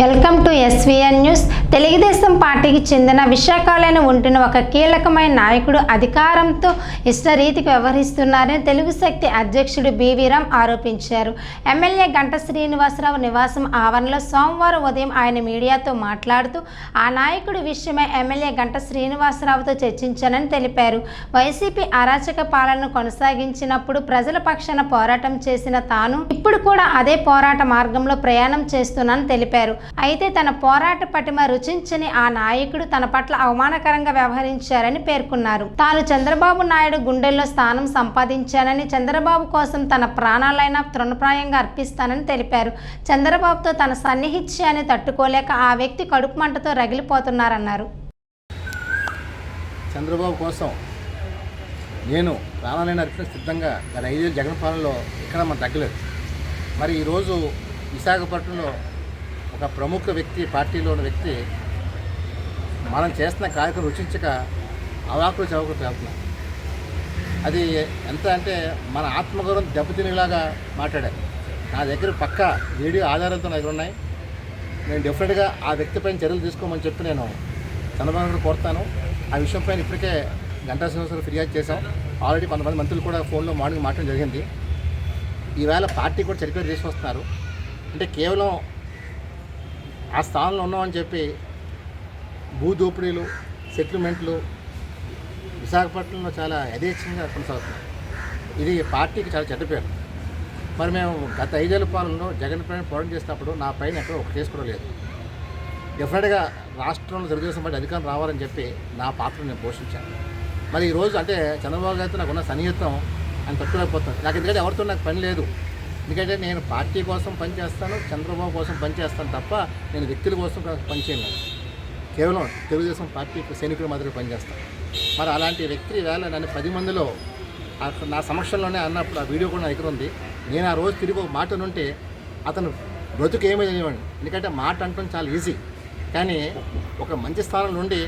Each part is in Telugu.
Welcome to SVN news. Telugu Desam పార్టీకి చెందిన విశాఖలోని ఉంటున్న ఒక కీలకమైన నాయకుడు అధికారంతో ఇష్టరీతికి వ్యవహరిస్తున్నారని తెలుగు శక్తి అధ్యక్షుడు బీవీరామ్ ఆరోపించారు. ఎమ్మెల్యే గంట శ్రీనివాసరావు నివాసం ఆవరణలో సోమవారం ఉదయం ఆయన మీడియాతో మాట్లాడుతూ ఆ నాయకుడి విషయమై ఎమ్మెల్యే గంట శ్రీనివాసరావుతో చర్చించానని తెలిపారు. వైసీపీ అరాచక పాలనను కొనసాగించినప్పుడు ప్రజల పక్షాన పోరాటం చేసిన తాను ఇప్పుడు కూడా అదే పోరాట మార్గంలో ప్రయాణం చేస్తున్నానని తెలిపారు. అయితే తన పోరాట పటిమ రుచించని ఆ నాయకుడు తన పట్ల అవమానకరంగా వ్యవహరించారని పేర్కొన్నారు. తాను చంద్రబాబు నాయుడు గుండెల్లో స్థానం సంపాదించానని చంద్రబాబు కోసం తన ప్రాణాలైనా తృణప్రాయంగా అర్పిస్తానని తెలిపారు. చంద్రబాబుతో తన సన్నిహిత్యాన్ని తట్టుకోలేక ఆ వ్యక్తి కడుపు మంటతో రగిలిపోతున్నారన్నారు. చంద్రబాబు కోసం నేను ప్రాణాలైన అర్పణ సిద్ధంగా గత ఐదేళ్ళు జగన్ పాలనలో ఇక్కడ మన తగ్గలేదు. మరి ఈరోజు విశాఖపట్నంలో ఒక ప్రముఖ వ్యక్తి పార్టీలో ఉన్న వ్యక్తి మనం చేస్తున్న కార్యక్రమం రుచించక అవాకులు చవకలు చేస్తున్నాం అది ఎంత అంటే మన ఆత్మగౌరవం దెబ్బతినేలాగా మాట్లాడారు. నా దగ్గర పక్క వీడియో ఆధారాలతో నా దగ్గర ఉన్నాయి. నేను డెఫినెట్గా ఆ వ్యక్తిపైన చర్యలు తీసుకోమని చెప్పి నేను చంద్రబాబు కోరుతాను. ఆ విషయంపైన ఇప్పటికే గంటా శ్రీనివాసరావు ఫిర్యాదు చేశాం. ఆల్రెడీ కొంతమంది మంత్రులు కూడా ఫోన్లో మార్నింగ్ మాట్లాడడం జరిగింది. ఈవేళ పార్టీ కూడా చరిత్ర తీసుకొస్తున్నారు. అంటే కేవలం ఆ స్థానంలో ఉన్నామని చెప్పి భూదోపిడీలు సెటిల్మెంట్లు విశాఖపట్నంలో చాలా యథేచ్ఛంగా కొనసాగుతున్నాయి. ఇది పార్టీకి చాలా చెడ్డ పేరు. మరి మేము గత ఐదేళ్ళ పాలనలో జగన్ పైన పోరాటం చేసినప్పుడు నా పైన ఎక్కడ ఒక కేసు కూడా లేదు. డెఫినెట్గా రాష్ట్రంలో తెలుగుదేశం పార్టీ అధికారం రావాలని చెప్పి నా పాత్ర నేను పోషించాను. మరి ఈరోజు అంటే చంద్రబాబు గారితో నాకు ఉన్న సన్నిహితం అని తట్టుకోలేకపోతాను నాకు ఎందుకంటే ఎవరితో నాకు పని లేదు. ఎందుకంటే నేను పార్టీ కోసం పనిచేస్తాను చంద్రబాబు కోసం పనిచేస్తాను తప్ప నేను వ్యక్తుల కోసం పనిచేయను కేవలం తెలుగుదేశం పార్టీ సైనికుల మాదిరి పనిచేస్తాను. మరి అలాంటి వ్యక్తి వేళ నన్ను పది మందిలో నా సమక్షంలోనే అన్నప్పుడు ఆ వీడియో కూడా నా దగ్గర ఉంది. నేను ఆ రోజు తిరిగి ఒక మాట ఉంటే అతను బ్రతుకు ఏమీ తెలియవండి ఎందుకంటే మాట అంటడం చాలా ఈజీ. కానీ ఒక మంచి స్థానం నుండి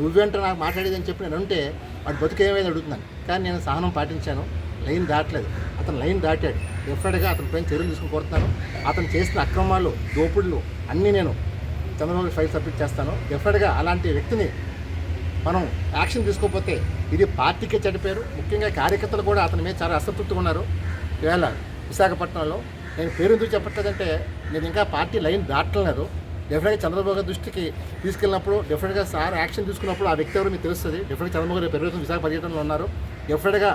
నువ్వేంటో నాకు మాట్లాడేది అని చెప్పి నేను ఉంటే వాడు బ్రతుకు ఏమైంది అడుగుతున్నాను. కానీ నేను సహనం పాటించాను. లైన్ దాటలేదు. అతను లైన్ దాటాడు. డెఫినెట్గా అతని పైన చర్యలు తీసుకుని కోరుతున్నాను. అతను చేసిన అక్రమాలు దోపిడులు అన్నీ నేను చంద్రబాబు ఫైల్ సబ్మిట్ చేస్తాను. డెఫినెట్గా అలాంటి వ్యక్తిని మనం యాక్షన్ తీసుకోకపోతే ఇది పార్టీకే చెడిపోయారు ముఖ్యంగా కార్యకర్తలు కూడా అతని మీద చాలా అసంతృప్తిగా ఉన్నారు. ఈవేళ విశాఖపట్నంలో నేను పేరు ఎందుకు చెప్పట్లేదంటే నేను ఇంకా పార్టీ లైన్ దాటలేదు. డెఫినెట్గా చంద్రబాబు గారి దృష్టికి తీసుకెళ్ళినప్పుడు డెఫినెట్గా సార్ యాక్షన్ తీసుకున్నప్పుడు ఆ వ్యక్తి ఎవరు మీకు తెలుస్తుంది. డెఫినెట్గా చంద్రబాబు గారు పెరుగుతుంది విశాఖ పర్యటనలో ఉన్నారు. డెఫినెట్గా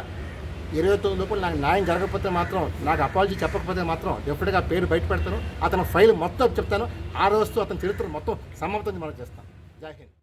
ఇరవై తొమ్మిది లోపల నాకు న్యాయం జరగకపోతే మాత్రం నాకు అపాలజీ చెప్పకపోతే మాత్రం డెఫినెట్గా పేరు బయట పెడతాను అతని ఫైల్ మొత్తం చెప్తాను. ఆ రోజుతో అతని చరిత్ర మొత్తం సమాప్తం మనం చేస్తాను జై హింద్.